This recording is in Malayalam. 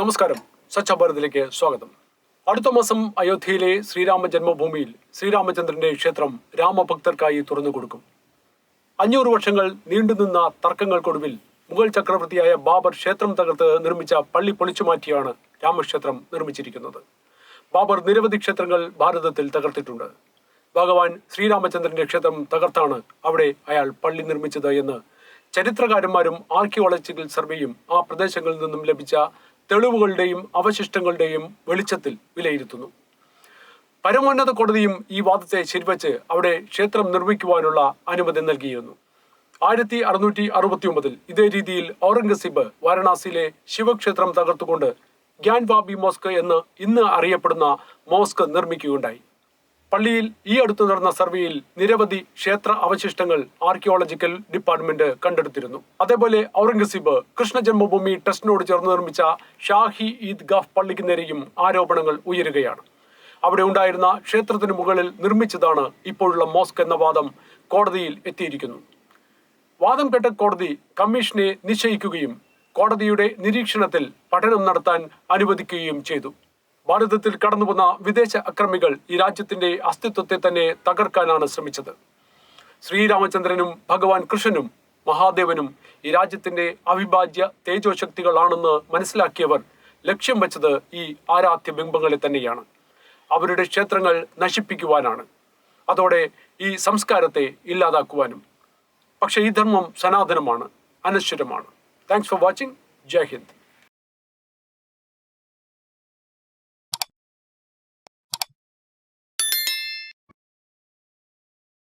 നമസ്കാരം. സ്വച്ഛ ഭാരതിലേക്ക് സ്വാഗതം. അടുത്ത മാസം അയോധ്യയിലെ ശ്രീരാമ ജന്മഭൂമിയിൽ ശ്രീരാമചന്ദ്രന്റെ ക്ഷേത്രം രാമഭക്തർക്കായി തുറന്നു കൊടുക്കും. അഞ്ഞൂറ് വർഷങ്ങൾ നീണ്ടുനിന്ന തർക്കങ്ങൾക്കൊടുവിൽ മുഗൾ ചക്രവർത്തിയായ ബാബർ ക്ഷേത്രം തകർത്ത് നിർമ്മിച്ച പള്ളി പൊളിച്ചു മാറ്റിയാണ് രാമക്ഷേത്രം നിർമ്മിച്ചിരിക്കുന്നത്. ബാബർ നിരവധി ക്ഷേത്രങ്ങൾ ഭാരതത്തിൽ തകർത്തിട്ടുണ്ട്. ഭഗവാൻ ശ്രീരാമചന്ദ്രന്റെ ക്ഷേത്രം തകർത്താണ് അവിടെ അയാൾ പള്ളി നിർമ്മിച്ചത് എന്ന് ചരിത്രകാരന്മാരും ആർക്കിയോളജിക്കൽ സർവേയും ആ പ്രദേശങ്ങളിൽ നിന്നും ലഭിച്ച തെളിവുകളുടെയും അവശിഷ്ടങ്ങളുടെയും വെളിച്ചത്തിൽ വിലയിരുത്തുന്നു. പരമോന്നത കോടതിയും ഈ വാദത്തെ ശരിവച്ച് അവിടെ ക്ഷേത്രം നിർമ്മിക്കുവാനുള്ള അനുമതി നൽകിയിരുന്നു. ആയിരത്തി അറുന്നൂറ്റി അറുപത്തി ഒമ്പതിൽ ഇതേ രീതിയിൽ ഔറംഗസീബ് വാരണാസിയിലെ ശിവക്ഷേത്രം തകർത്തുകൊണ്ട് ഗ്യാൻവാബി മോസ്ക് എന്ന് ഇന്ന് അറിയപ്പെടുന്ന മോസ്ക് നിർമ്മിക്കുകയുണ്ടായി. പള്ളിയിൽ ഈ അടുത്ത് നടന്ന സർവേയിൽ നിരവധി ക്ഷേത്ര അവശിഷ്ടങ്ങൾ ആർക്കിയോളജിക്കൽ ഡിപ്പാർട്ട്മെന്റ് കണ്ടെടുത്തിരുന്നു. അതേപോലെ ഔറംഗസീബ് കൃഷ്ണ ജന്മഭൂമി ട്രസ്റ്റിനോട് ചേർന്ന് നിർമ്മിച്ച ഷാഹി ഈദ്ഗാഹ് പള്ളിക്ക് നേരെയും ആരോപണങ്ങൾ ഉയരുകയാണ്. അവിടെ ഉണ്ടായിരുന്ന ക്ഷേത്രത്തിന് മുകളിൽ നിർമ്മിച്ചതാണ് ഇപ്പോഴുള്ള മോസ്ക് എന്ന വാദം കോടതിയിൽ എത്തിയിരിക്കുന്നു. വാദം കേട്ട കോടതി കമ്മീഷനെ നിശ്ചയിക്കുകയും കോടതിയുടെ നിരീക്ഷണത്തിൽ പഠനം നടത്താൻ അനുവദിക്കുകയും ചെയ്തു. ഭാരതത്തിൽ കടന്നുവന്ന വിദേശ അക്രമികൾ ഈ രാജ്യത്തിന്റെ അസ്തിത്വത്തെ തന്നെ തകർക്കാനാണ് ശ്രമിച്ചത്. ശ്രീരാമചന്ദ്രനും ഭഗവാൻ കൃഷ്ണനും മഹാദേവനും ഈ രാജ്യത്തിന്റെ അവിഭാജ്യ തേജോശക്തികളാണെന്ന് മനസ്സിലാക്കിയവർ ലക്ഷ്യം വെച്ചത് ഈ ആരാധ്യ ബിംബങ്ങളെ തന്നെയാണ്. അവരുടെ ക്ഷേത്രങ്ങൾ നശിപ്പിക്കുവാനാണ്. അതോടെ ഈ സംസ്കാരത്തെ ഇല്ലാതാക്കുവാനും. പക്ഷേ ഈ ധർമ്മം സനാതനമാണ് അനശ്വരമാണ്. Thanks for watching Jai Hind.